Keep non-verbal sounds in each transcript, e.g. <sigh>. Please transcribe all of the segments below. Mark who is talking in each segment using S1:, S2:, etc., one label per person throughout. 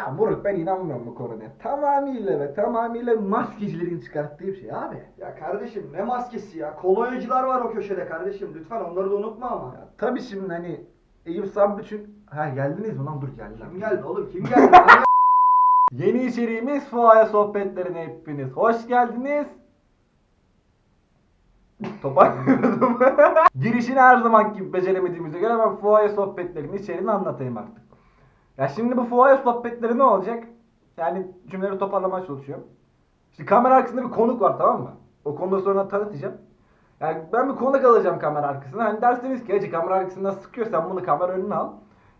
S1: Ya Moruk ben inanmıyorum bu konuya. Tamamıyla ve tamamıyla maskecilerin çıkarttığı bir şey abi.
S2: Ya kardeşim ne maskesi ya? Kolonyacılar var o köşede kardeşim. Lütfen onları da unutma ama.
S1: Ya, tabii şimdi hani Eyüp Sabit'in... Ha geldiniz mi lan dur geldiler.
S2: Kim geldi oğlum? Kim geldi? <laughs>
S1: Yeni içeriğimiz Fuaya Sohbetlerine hepiniz hoş geldiniz. Toparlıyordum. <laughs> Girişini her zaman gibi beceremediğimize göre ben Fuaya Sohbetlerinin içeriğini anlatayım artık. Ya şimdi bu Fuaya Sohbetleri ne olacak? Yani cümleleri toparlamaya çalışıyorum. İşte kamera arkasında bir konuk var tamam mı? O konuda sonra tanıtacağım. Yani ben bir konuk alacağım kamera arkasına. Hani derseniz ki hacı kamera arkasından sıkıyor sen bunu kamera önüne al.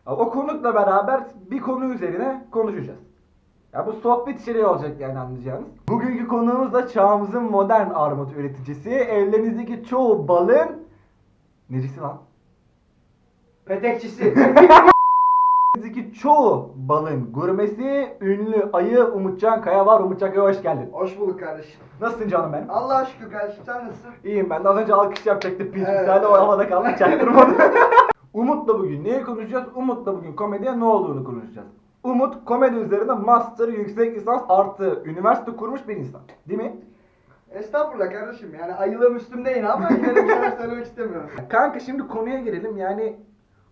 S1: Ya o konukla beraber bir konu üzerine konuşacağız. Ya bu sohbet içeriği olacak yani anlayacağınız. Bugünkü konuğumuz da çağımızın modern armut üreticisi. Evlerinizdeki çoğu balın... Necisi lan?
S2: Petekçisi. <laughs>
S1: Evlerinizdeki çoğu balın gurmesi ünlü ayı Umutcan Kaya var. Umutcan Kaya hoş geldin.
S2: Hoş bulduk kardeşim.
S1: Nasılsın canım benim?
S2: Allah'a şükür kardeşim sen nasılsın?
S1: İyiyim ben de az önce alkış yapacaktı pis
S2: Evet.
S1: evet. o havada kaldı çaktırmadı. <laughs> Umut'la bugün neyi konuşacağız? Umut'la bugün komediye ne olduğunu konuşacağız. Umut komedi üzerine master, yüksek lisans artı üniversite kurmuş bir insan. Değil mi?
S2: Estağfurullah kardeşim yani ayılığım üstümde yine ama yine de bir şeyler söylemek istemiyorum.
S1: Kanka şimdi konuya girelim yani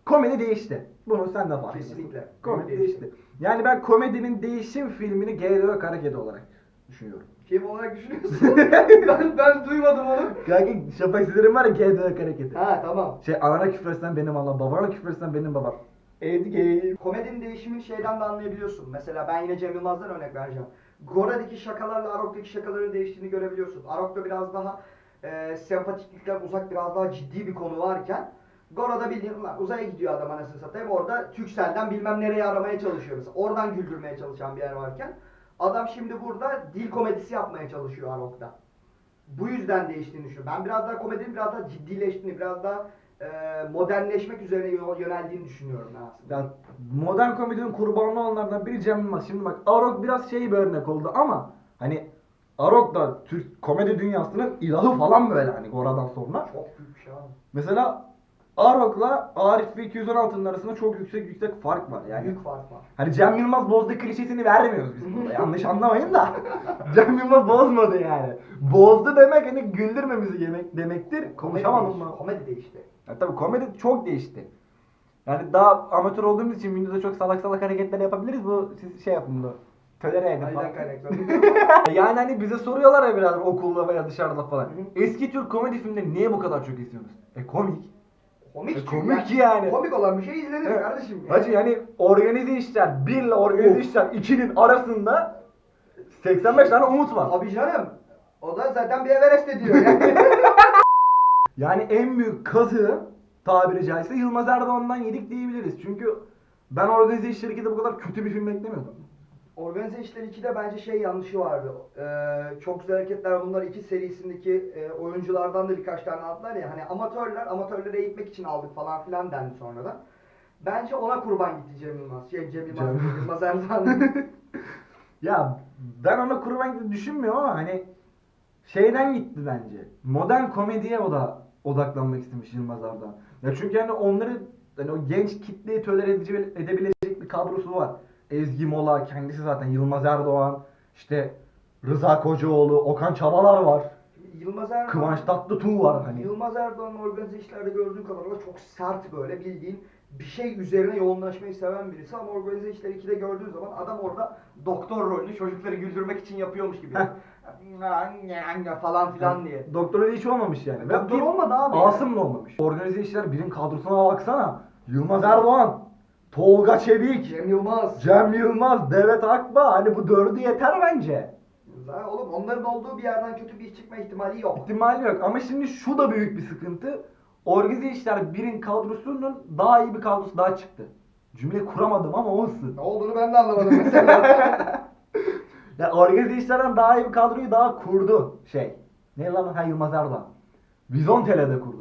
S1: komedi değişti. Bunu sen de farkındasın.
S2: Kesinlikle.
S1: Komedi
S2: Büyük
S1: değişti. Yani ben komedinin değişim filmini GDO hareketi olarak düşünüyorum.
S2: Kim olarak düşünüyorsun? <laughs> ben, ben duymadım onu.
S1: Kanka Şafak Sezer'in var ya GDO hareketi.
S2: Ha tamam.
S1: Şey anana küfretsen benim Allah, babana küfretsen benim babam. Edgey.
S2: Komedinin değişimini şeyden de anlayabiliyorsun. Mesela ben yine Cem Yılmaz'dan örnek vereceğim. Gora'daki şakalarla Arok'taki şakaların değiştiğini görebiliyorsun. Arok'ta biraz daha e, sempatiklikten uzak biraz daha ciddi bir konu varken Gora'da bildiğin lan uzaya gidiyor adam anasını satayım. Orada Türkcell'den bilmem nereye aramaya çalışıyor mesela. Oradan güldürmeye çalışan bir yer varken adam şimdi burada dil komedisi yapmaya çalışıyor Arok'ta. Bu yüzden değiştiğini düşünüyorum. Ben biraz daha komedinin biraz daha ciddileştiğini, biraz daha e, modernleşmek üzerine yö- yöneldiğini düşünüyorum ben aslında.
S1: Ya modern komedinin kurbanı olanlardan biri Cem Yılmaz. Şimdi bak Arok biraz şey bir örnek oldu ama hani Arok da Türk komedi dünyasının ilahı falan böyle hani Gora'dan sonra.
S2: Çok büyük şey.
S1: Mesela Arok'la Arif ve 216'nın arasında çok yüksek yüksek fark var yani.
S2: Büyük fark var.
S1: Hani Cem Yılmaz bozdu klişesini vermiyoruz biz burada. Yanlış anlamayın da. <laughs> Cem Yılmaz bozmadı yani. Bozdu demek hani güldürmemizi yemek demektir. Konuşamadım mı?
S2: Komedi değişti.
S1: Ya tabii komedi çok değişti. Yani daha amatör olduğumuz için videoda çok salak salak hareketler yapabiliriz. Bu siz şey yapın bunu. Tölere edin falan. <laughs> Yani hani bize soruyorlar ya biraz okulda veya dışarıda falan. Eski Türk komedi filmleri niye bu kadar çok izliyorsunuz? E komik.
S2: Komik
S1: E,
S2: çünkü
S1: komik yani.
S2: Komik olan bir şey izlenir
S1: Evet.
S2: kardeşim. ya.
S1: Hacı yani organize işler 1 ile organize işler 2'nin arasında 85 tane umut var.
S2: Abi canım. O da zaten bir Everest ediyor yani. <laughs>
S1: Yani en büyük kazığı tabiri caizse Yılmaz Erdoğan'dan yedik diyebiliriz. Çünkü ben organize işler 2'de bu kadar kötü bir film beklemiyordum.
S2: Organize İşler 2'de bence şey yanlışı vardı. Ee, çok güzel hareketler bunlar iki serisindeki e, oyunculardan da birkaç tane aldılar ya. Hani amatörler, amatörleri eğitmek için aldık falan filan dendi sonradan. Bence ona kurban gitti Cem Yılmaz. Şey Cem Yılmaz,
S1: Cem-
S2: Yılmaz Erdoğan. <laughs>
S1: Ya ben ona kurban gibi düşünmüyorum ama hani şeyden gitti bence. Modern komediye o da odaklanmak istemiş Yılmaz Erdoğan. Ya çünkü hani onları hani o genç kitleyi edici- edebilecek bir kadrosu var. Ezgi Mola kendisi zaten Yılmaz Erdoğan, işte Rıza Kocaoğlu, Okan Çabalar var.
S2: Yılmaz Erdoğan.
S1: Kıvanç Tatlıtuğ var hani.
S2: Yılmaz Erdoğan'ın organize işlerde gördüğüm kadarıyla çok sert böyle bildiğin bir şey üzerine yoğunlaşmayı seven birisi ama organize işleri 2'de gördüğün zaman adam orada doktor rolünü çocukları güldürmek için yapıyormuş gibi. falan filan diye.
S1: Doktor öyle hiç olmamış yani.
S2: Doktor olmadı abi.
S1: Asım da olmamış. Organize işler birin kadrosuna baksana. Yılmaz Erdoğan, Tolga Çevik,
S2: Cem Yılmaz.
S1: Cem Yılmaz, Devet Akba. Hani bu dördü yeter bence.
S2: Zaten oğlum onların olduğu bir yerden kötü bir iş çıkma ihtimali yok.
S1: İhtimali yok. Ama şimdi şu da büyük bir sıkıntı. Organize işler birin kadrosunun daha iyi bir kadrosu daha çıktı. Cümle kuramadım ama olsun.
S2: Ne olduğunu ben de anlamadım mesela. <laughs>
S1: Ya organize işlerden daha iyi bir kadroyu daha kurdu şey. Ne lan ha Yılmaz Erdoğan. Vizontele'de kurdu.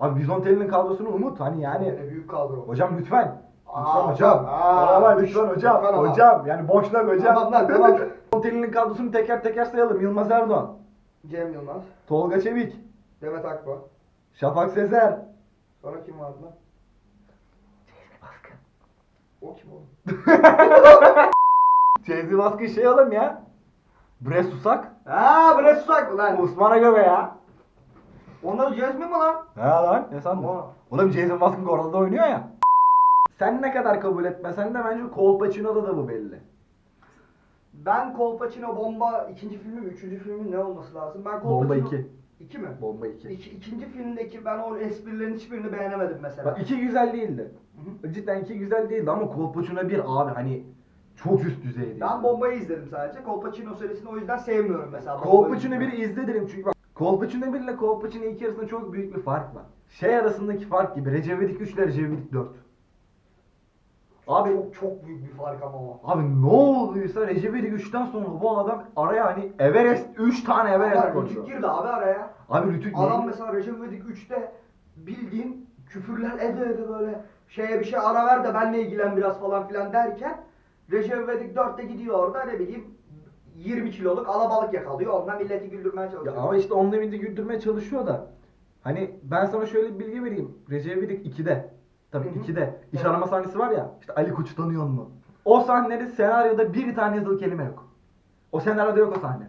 S1: Abi Vizontele'nin kadrosunu umut hani yani.
S2: Yani büyük kadro.
S1: Hocam lütfen.
S2: Aa,
S1: Lütfen hocam.
S2: aa,
S1: lütfen hocam.
S2: lütfen ama.
S1: Hocam yani boşnak hocam.
S2: Tamam lan, tamam.
S1: Kadrosunu teker teker sayalım. Yılmaz Erdoğan,
S2: Cem Yılmaz.
S1: Tolga Çevik,
S2: Demet Akba.
S1: Şafak Sezer.
S2: Sonra kim vardı lan? O kim oğlum? <laughs>
S1: Cezmi Baskın şey oğlum ya. Bre Susak.
S2: Ha bre susak lan.
S1: Osman'a göre ya.
S2: Onlar Jasmine mi lan?
S1: Ha lan ne sandın?
S2: Ama-
S1: Oğlum Jason Baskın Goral'da oynuyor ya. Sen ne kadar kabul etmesen de bence Kolpaçino'da da bu belli.
S2: Ben Kolpaçino Bomba ikinci filmi mi, üçüncü filmi mi ne olması lazım? Ben
S1: Bomba
S2: Kolpaçino...
S1: 2.
S2: İki mi?
S1: Bomba 2.
S2: İki, ikinci filmdeki ben o esprilerin hiçbirini beğenemedim mesela.
S1: Bak iki güzel değildi.
S2: Hı
S1: Cidden iki güzel değildi ama Kolpaçino bir abi hani çok üst düzeydi.
S2: Ben Bomba'yı izledim sadece. Kolpaçino serisini o yüzden sevmiyorum mesela. Bomba'yı.
S1: 1'i izle derim çünkü bak Kolpaçino 1 ile Kolpaçino 2 arasında çok büyük bir fark var. Şey arasındaki fark gibi Recep İvedik 3 ile Recep İvedik 4. Abi
S2: çok çok büyük bir fark ama o.
S1: Abi ne olduysa Recep İvedik 3'ten sonra bu adam araya hani Everest 3 tane Everest koydu.
S2: Rütük girdi abi araya.
S1: Abi Rütük
S2: Adam
S1: ne?
S2: mesela Recep İvedik 3'te bildiğin küfürler ede ede böyle şeye bir şey ara ver de benle ilgilen biraz falan filan derken Recep İvedik 4'te gidiyor orada ne bileyim 20 kiloluk alabalık yakalıyor ondan milleti güldürmeye
S1: Ya
S2: çalışıyor.
S1: ama işte onunla birlikte güldürmeye çalışıyor da. Hani ben sana şöyle bir bilgi vereyim. Recep İvedik 2'de. Tabii
S2: Hı hı.
S1: 2'de. İş arama sahnesi var ya. İşte Ali Koç'u tanıyor mu? O sahnede senaryoda bir tane yazılı kelime yok. O senaryoda yok o sahne.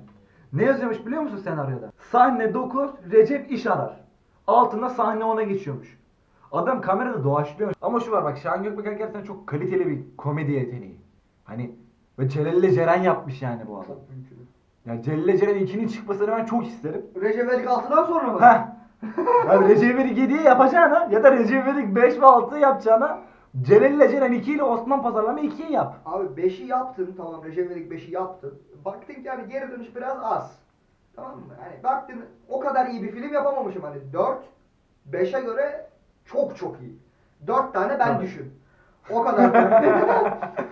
S1: Ne yazıyormuş biliyor musun senaryoda? Sahne 9 Recep iş arar. Altında sahne 10'a geçiyormuş. Adam kamerada doğaçlıyor. Ama şu var bak Şahan Gökbek gerçekten çok kaliteli bir komedi yeteneği. Hani ve Celal ile Ceren yapmış yani bu adam.
S2: Çok mümkün.
S1: Yani Celal ile Ceren 2'nin çıkmasını ben çok isterim.
S2: Recep İvedik 6'dan sonra mı?
S1: Heh. Abi Recep İvedik 7'yi yapacağına ya da Recep İvedik 5 ve 6 yapacağına Celal ile Ceren 2 ile Osman Pazarlama 2'yi yap.
S2: Abi 5'i yaptın tamam Recep İvedik 5'i yaptın. Baktın ki hani geri dönüş biraz az. Tamam mı? Hani baktın o kadar iyi bir film yapamamışım hani 4 5'e göre çok çok iyi. 4 tane ben
S1: Tabii.
S2: düşün. O kadar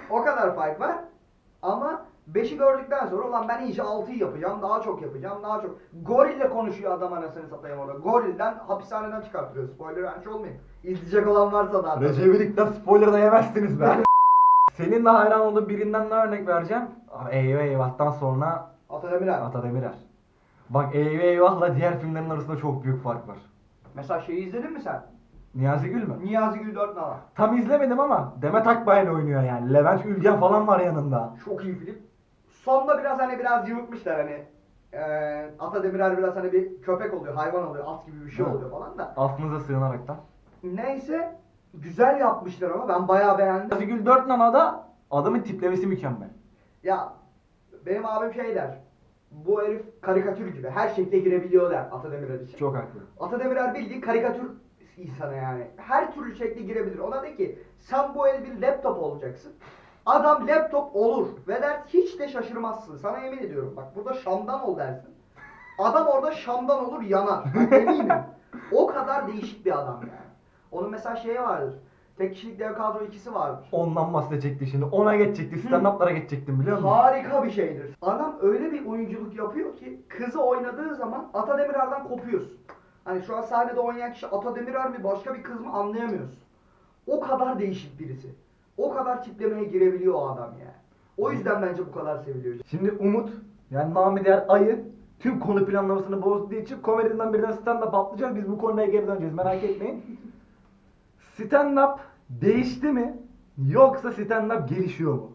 S2: o kadar fark var. <laughs> Ama 5'i gördükten sonra ulan ben iyice 6'yı yapacağım, daha çok yapacağım, daha çok. Gorille konuşuyor adam anasını satayım orada. Gorilden hapishaneden çıkartıyor. Spoiler vermiş olmayayım. İzleyecek olan varsa da.
S1: Recep İvedik'ten spoiler da yemezsiniz be. <laughs> Senin de hayran olduğun birinden ne örnek vereceğim? Eyvah eyvahtan sonra
S2: Atademirer.
S1: Ata Demirer. Bak eyvah eyvahla diğer filmlerin arasında çok büyük fark var.
S2: Mesela şeyi izledin mi sen?
S1: Niyazi Gül mü?
S2: Niyazi Gül 4 Nala.
S1: Tam izlemedim ama Demet Akbay'la oynuyor yani. Levent Ülgen falan var yanında.
S2: Çok iyi film. Sonda biraz hani biraz yırtmışlar hani. Eee Ata Demirer biraz hani bir köpek oluyor, hayvan oluyor, at gibi bir şey
S1: Evet.
S2: oluyor falan da.
S1: Affınıza sığınaraktan.
S2: Neyse güzel yapmışlar ama ben bayağı beğendim.
S1: Niyazi Gül 4 Nana'da adamın tiplemesi mükemmel.
S2: Ya benim abim şey der. Bu herif karikatür gibi. Her şekle girebiliyor der Ata Demirer için.
S1: Çok haklı.
S2: Ata Demirer bildiğin karikatür insanı yani. Her türlü şekli girebilir. Ona de ki sen bu el bir laptop olacaksın. Adam laptop olur ve der hiç de şaşırmazsın. Sana yemin ediyorum. Bak burada Şam'dan ol dersin. Adam orada Şam'dan olur yanar. Ben <laughs> eminim. o kadar değişik bir adam yani. Onun mesela şeyi vardır. Tek kişilik dev kadro ikisi vardır.
S1: Ondan bahsedecekti şimdi. Ona geçecekti. Stand-up'lara geçecektim biliyor musun?
S2: Harika bir şeydir. Adam öyle bir oyunculuk yapıyor ki kızı oynadığı zaman Ata Demirer'den kopuyorsun. Hani şu an sahnede oynayan kişi Ata Demirer mi başka bir kız mı anlayamıyorsun. O kadar değişik birisi. O kadar tiplemeye girebiliyor o adam yani. O yüzden bence bu kadar seviliyor.
S1: Şimdi Umut yani namı diğer ayı tüm konu planlamasını bozduğu için komediden birden stand-up atlayacağız. Biz bu konuya geri döneceğiz merak etmeyin. Stand-up değişti mi? Yoksa stand-up gelişiyor mu?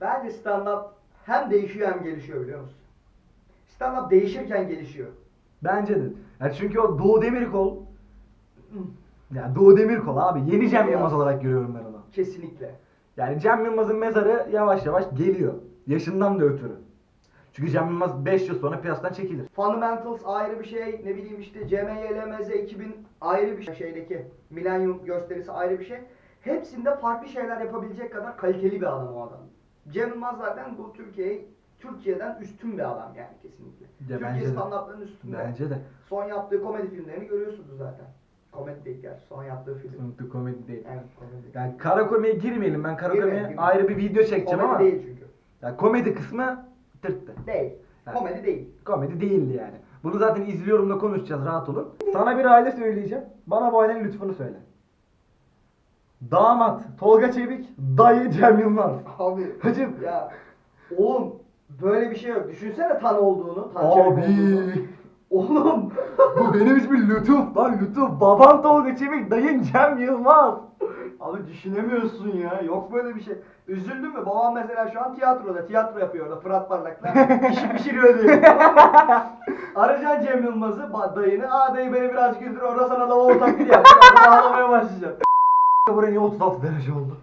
S2: Bence stand-up hem değişiyor hem gelişiyor biliyor musun? Stand-up değişirken gelişiyor.
S1: Bence de. Yani çünkü o Doğu Demirkol ya Doğu Demirkol abi. Yeni Cem Yılmaz olarak görüyorum ben onu.
S2: Kesinlikle.
S1: Yani Cem Yılmaz'ın mezarı yavaş yavaş geliyor. Yaşından da ötürü. Çünkü Cem Yılmaz 5 yıl sonra piyasadan çekilir.
S2: Fundamentals ayrı bir şey, ne bileyim işte CMYLMZ 2000 ayrı bir şey, şeydeki Millennium gösterisi ayrı bir şey. Hepsinde farklı şeyler yapabilecek kadar kaliteli bir adam o adam. Cem Yılmaz zaten bu Türkiye Türkiye'den üstün bir adam yani kesinlikle.
S1: Ya
S2: Türkiye standartlarının üstünde.
S1: Bence de.
S2: Son yaptığı komedi filmlerini görüyorsunuz zaten. Komedi değil gerçi, son yaptığı film.
S1: Sıkıntı komedi değil.
S2: Evet, komedi.
S1: Yani kara komiye girmeyelim. Ben kara
S2: Girme,
S1: komiye
S2: girme.
S1: ayrı bir video çekeceğim
S2: komedi
S1: ama
S2: değil çünkü.
S1: ya komedi kısmı tırttı.
S2: Değil.
S1: Ha.
S2: Komedi değil.
S1: Komedi değildi yani. Bunu zaten izliyorum da konuşacağız rahat olun. Sana bir aile söyleyeceğim. Bana bu ailenin lütfunu söyle. Damat Tolga Çevik, dayı Cem Yılmaz.
S2: Abi
S1: Hacım.
S2: ya oğlum böyle bir şey yok. Düşünsene tan olduğunu. Tan Çevik olduğunu.
S1: Abi.
S2: Oğlum
S1: Bu benim için bir lütuf lan lütuf. Baban Tolga Çevik, dayın Cem Yılmaz.
S2: Abi düşünemiyorsun ya. Yok böyle bir şey. Üzüldün mü? Babam mesela şu an tiyatroda. Tiyatro yapıyor orada Fırat Parlak'la. İşi pişiriyor diye. Tamam <laughs> mı? Arayacaksın Cem Yılmaz'ı, ba- dayını. Aa dayı beni biraz güldür. Orada sana lavabo taklidi yap. Ağlamaya başlayacaksın.
S1: Buraya niye 36 derece oldu?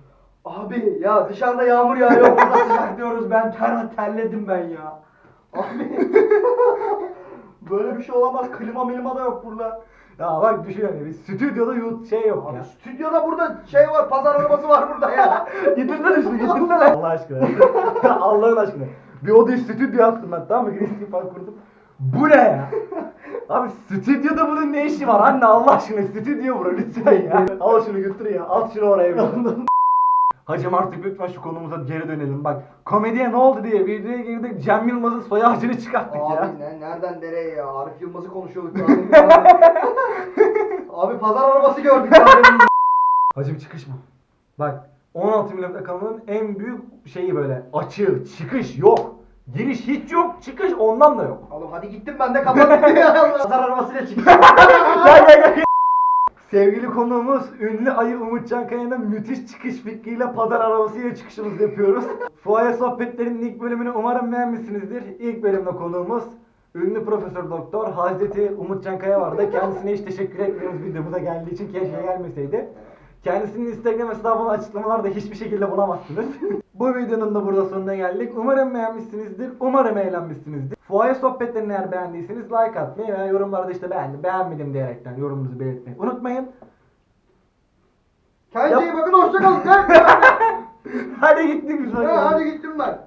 S2: Abi ya dışarıda yağmur yağıyor. Burada sıcak diyoruz. Ben ter terledim ben ya. Abi. <laughs> böyle bir şey olamaz. Klima milima da yok burada.
S1: Ya bak düşün yani bir stüdyoda yut şey yok
S2: Abi
S1: ya.
S2: stüdyoda burada şey var. Pazar arabası var burada ya.
S1: Getirsene şunu getirsene. Allah aşkına. Allah'ın aşkına. Bir odayı stüdyo yaptım ben tamam mı? Green Park kurdum. Bu ne ya? Abi stüdyoda bunun ne işi var anne Allah aşkına stüdyo bura lütfen ya. Al şunu götür ya. At şunu oraya. <laughs> Hacım artık lütfen şu konumuza geri dönelim. Bak komediye ne oldu diye videoya girdik. Cem Yılmaz'ın soy ağacını çıkarttık ya.
S2: Abi ne, nereden nereye ya? Arif Yılmaz'ı konuşuyorduk abi. abi pazar arabası gördük ya.
S1: Hacım çıkış bu. Bak 16 milimetre kanalın en büyük şeyi böyle açığı, çıkış yok. Giriş hiç yok, çıkış ondan da yok.
S2: Oğlum hadi gittim ben de kapattım ya. <laughs> Pazar arabasıyla çıktım. <laughs>
S1: gel gel gel. Sevgili konuğumuz ünlü ayı Umut Cankaya'nın müthiş çıkış fikriyle pazar arabasıyla çıkışımızı yapıyoruz. Fuaye sohbetlerinin ilk bölümünü umarım beğenmişsinizdir. İlk bölümde konuğumuz ünlü profesör doktor Hazreti Umut Cankaya vardı. Kendisine hiç teşekkür etmiyoruz videomuza geldiği için keşke gelmeseydi. Kendisinin Instagram hesabını açıklamalarda hiçbir şekilde bulamazsınız. Bu videonun da burada sonuna geldik. Umarım beğenmişsinizdir. Umarım eğlenmişsinizdir. Fuaye sohbetlerini eğer beğendiyseniz like atmayı veya yorumlarda işte beğendim, beğenmedim diyerekten yorumunuzu belirtmeyi unutmayın.
S2: Kendinize iyi bakın hoşçakalın.
S1: Hadi gittik biz.
S2: hadi gittim ben.